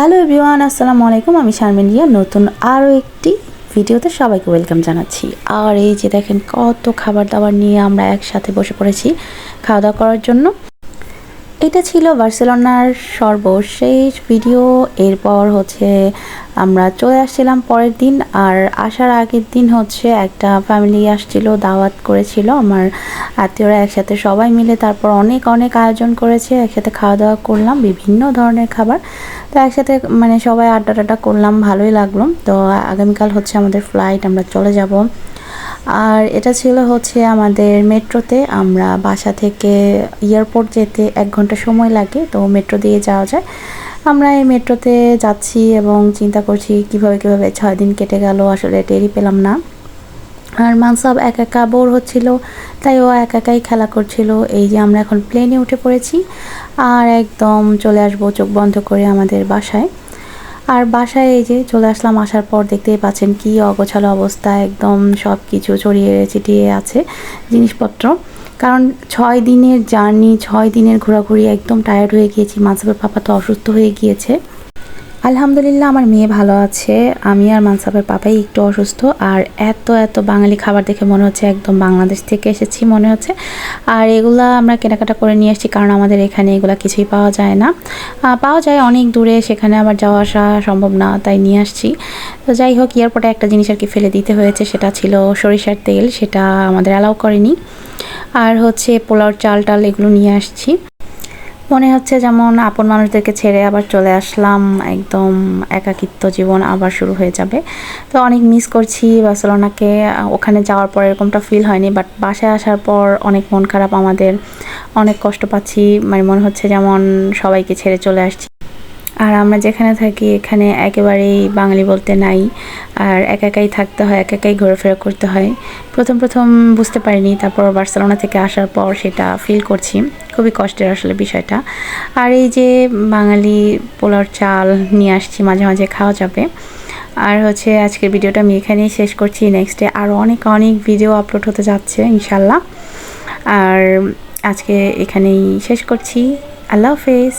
Hello everyone, আসসালামু আলাইকুম। আমি শারমিন রিয়া, নতুন আরও একটি ভিডিওতে সবাইকে ওয়েলকাম জানাচ্ছি। আর এই যে দেখেন, কত খাবার দাবার নিয়ে আমরা একসাথে বসে পড়েছি খাওয়া দাওয়া করার জন্য। এটা ছিল বার্সেলোনার সর্বশেষ ভিডিও। এরপর হচ্ছে আমরা চলে আসছিলাম পরের দিন। আর আসার আগের দিন হচ্ছে একটা ফ্যামিলি আসছিল, দাওয়াত করেছিল আমার আত্মীয়রা একসাথে সবাই মিলে তারপর অনেক অনেক আয়োজন করেছে। একসাথে খাওয়া দাওয়া করলাম, বিভিন্ন ধরনের খাবার। তো একসাথে মানে সবাই আড্ডা টাড্ডা করলাম, ভালোই লাগল। তো আগামীকাল হচ্ছে আমাদের ফ্লাইট আমরা চলে যাব। আর এটা ছিল হচ্ছে আমাদের মেট্রোতে। আমরা বাসা থেকে এয়ারপোর্ট যেতে এক ঘণ্টা সময় লাগে, তো মেট্রো দিয়ে যাওয়া যায়। আমরা এই মেট্রোতে যাচ্ছি এবং চিন্তা করছি কীভাবে কীভাবে ছয় দিন কেটে গেল, আসলে টেরই পেলাম না। আর মানসাব এক একা বোর হচ্ছিল, তাই ও এক একাই খেলা করছিল। এই যে আমরা এখন প্লেনে উঠে পড়েছি আর একদম চলে আসব চোখ বন্ধ করে আমাদের বাসায়। আর বাসায় এই যে চলে আসলাম আসার পর দেখতেই পাচ্ছেন কি অগোছালো অবস্থা, একদম সব কিছু ছড়িয়ে ছিটিয়ে আছে জিনিসপত্র। কারণ ছয় দিনের জার্নি, ছয় দিনের ঘোরাঘুরি, একদম টায়ার্ড হয়ে গিয়েছি। মানসাফের পাপা তো অসুস্থ হয়ে গিয়েছে। আলহামদুলিল্লাহ, আমার মেয়ে ভালো আছে। আমি আর মানসাফের পাপাই একটু অসুস্থ। আর এত এত বাঙালি খাবার দেখে মনে হচ্ছে একদম বাংলাদেশ থেকে এসেছি মনে হচ্ছে। আর এগুলা আমরা কেনাকাটা করে নিয়ে এসেছি কারণ আমাদের এখানে এগুলা কিছুই পাওয়া যায় না। পাওয়া যায় অনেক দূরে, সেখানে আবার যাওয়া আসা সম্ভব না, তাই নিয়ে আসছি। তো যাই হোক, এয়ারপোর্টে একটা জিনিস আর কি ফেলে দিতে হয়েছে, সেটা ছিল সরিষার তেল, সেটা আমাদের অ্যালাউ করেনি। আর হচ্ছে পোলাওর চাল টাল এগুলো নিয়ে আসছি। মনে হচ্ছে যেমন আপন মানুষদেরকে ছেড়ে আবার চলে আসলাম, একদম একাকিত্ব জীবন আবার শুরু হয়ে যাবে। তো অনেক মিস করছি বার্সেলোনাকে। ওখানে যাওয়ার পর এরকমটা ফিল হয়নি বাট বাসায় আসার পর অনেক মন খারাপ আমাদের। অনেক কষ্ট পাচ্ছি মানে মনে হচ্ছে যেমন সবাইকে ছেড়ে চলে আসছি। আর আমরা যেখানে থাকি এখানে একেবারেই বাঙালি বলতে নাই। আর একা একাই থাকতে হয়, একা একাই ঘোরাফেরা করতে হয়। প্রথম প্রথম বুঝতে পারিনি, তারপর বার্সেলোনা থেকে আসার পর সেটা ফিল করছি। খুবই কষ্টের আসলে বিষয়টা। আর এই যে বাঙালি পোলার চাল নিয়ে আসছি, মাঝে মাঝে খাওয়া যাবে। আর হচ্ছে আজকের ভিডিওটা আমি এখানেই শেষ করছি। নেক্সট ডে আরও অনেক অনেক ভিডিও আপলোড হতে যাচ্ছে ইনশাল্লাহ আর আজকে এখানেই শেষ করছি। আল্লাহ হাফেজ।